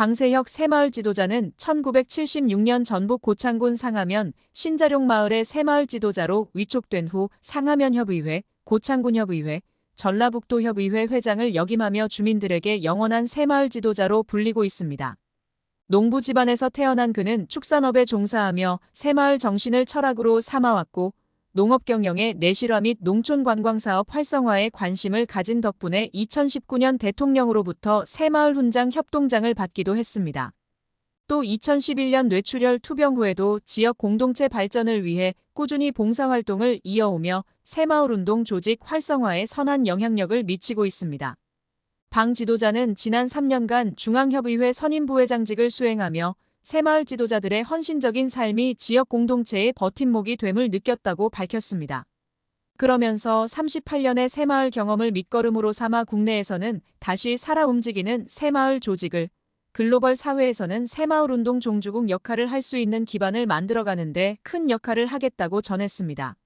방세혁 새마을 지도자는 1976년 전북 고창군 상하면 신자룡 마을의 새마을 지도자로 위촉된 후 상하면 협의회, 고창군 협의회, 전라북도 협의회 회장을 역임하며 주민들에게 영원한 새마을 지도자로 불리고 있습니다. 농부 집안에서 태어난 그는 축산업에 종사하며 새마을 정신을 철학으로 삼아왔고 농업 경영에 내실화 및 농촌 관광 사업 활성화에 관심을 가진 덕분에 2019년 대통령으로부터 새마을 훈장 협동장을 받기도 했습니다. 또 2011년 뇌출혈 투병 후에도 지역 공동체 발전을 위해 꾸준히 봉사활동을 이어오며 새마을 운동 조직 활성화에 선한 영향력을 미치고 있습니다. 방 지도자는 지난 3년간 중앙협의회 선임부회장직을 수행하며 새마을 지도자들의 헌신적인 삶이 지역 공동체의 버팀목이 됨을 느꼈다고 밝혔습니다. 그러면서 38년의 새마을 경험을 밑거름으로 삼아 국내에서는 다시 살아 움직이는 새마을 조직을 글로벌 사회에서는 새마을 운동 종주국 역할을 할 수 있는 기반을 만들어가는데 큰 역할을 하겠다고 전했습니다.